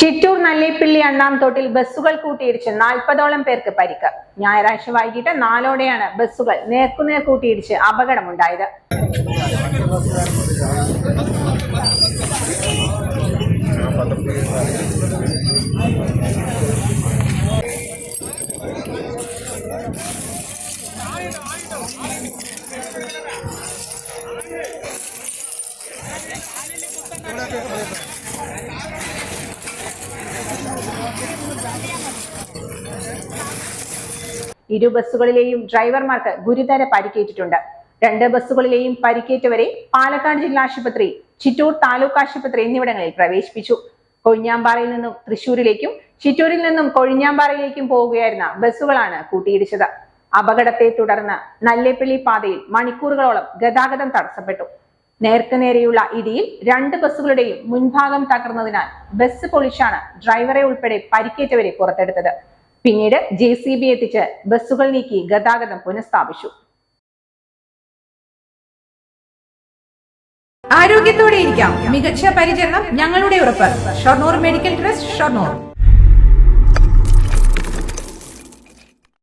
ചിറ്റൂർ നല്ലേപ്പിള്ളി അണ്ണാം തോട്ടിൽ ബസ്സുകൾ കൂട്ടിയിടിച്ച് നാൽപ്പതോളം പേർക്ക് പരിക്ക്. ഞായറാഴ്ച വൈകിട്ട് നാലോടെയാണ് ബസ്സുകൾ നേർക്കുനേർ കൂട്ടിയിടിച്ച് അപകടമുണ്ടായത്. ഇരു ബസ്സുകളിലെയും ഡ്രൈവർമാർക്ക് ഗുരുതര പരിക്കേറ്റിട്ടുണ്ട്. രണ്ട് ബസ്സുകളിലെയും പരിക്കേറ്റവരെ പാലക്കാട് ജില്ലാ ആശുപത്രി ചിറ്റൂർ താലൂക്ക് ആശുപത്രി എന്നിവിടങ്ങളിൽ പ്രവേശിപ്പിച്ചു. കൊഴിഞ്ഞാമ്പാറയിൽ നിന്നും തൃശൂരിലേക്കും ചിറ്റൂരിൽ നിന്നും കൊഴിഞ്ഞാമ്പാറയിലേക്കും പോവുകയായിരുന്ന ബസ്സുകളാണ് കൂട്ടിയിടിച്ചത്. അപകടത്തെ തുടർന്ന് നല്ലേപ്പള്ളി പാതയിൽ മണിക്കൂറുകളോളം ഗതാഗതം തടസ്സപ്പെട്ടു. നേർക്കുനേരെയുള്ള ഇടിയിൽ രണ്ട് ബസ്സുകളുടെയും മുൻഭാഗം തകർന്നതിനാൽ ബസ് പൊളിച്ചാണ് ഡ്രൈവറെ ഉൾപ്പെടെ പരിക്കേറ്റവരെ പുറത്തെടുത്തത്. പിന്നീട് ജെ സി ബി എത്തിച്ച് ബസ്സുകൾ നീക്കി ഗതാഗതം പുനഃസ്ഥാപിച്ചു. ആരോഗ്യത്തോടെ ഇരിക്കാം. മികച്ച പരിചരണം ഞങ്ങളുടെ ഉറപ്പ്. Shoranur medical trust Shoranur.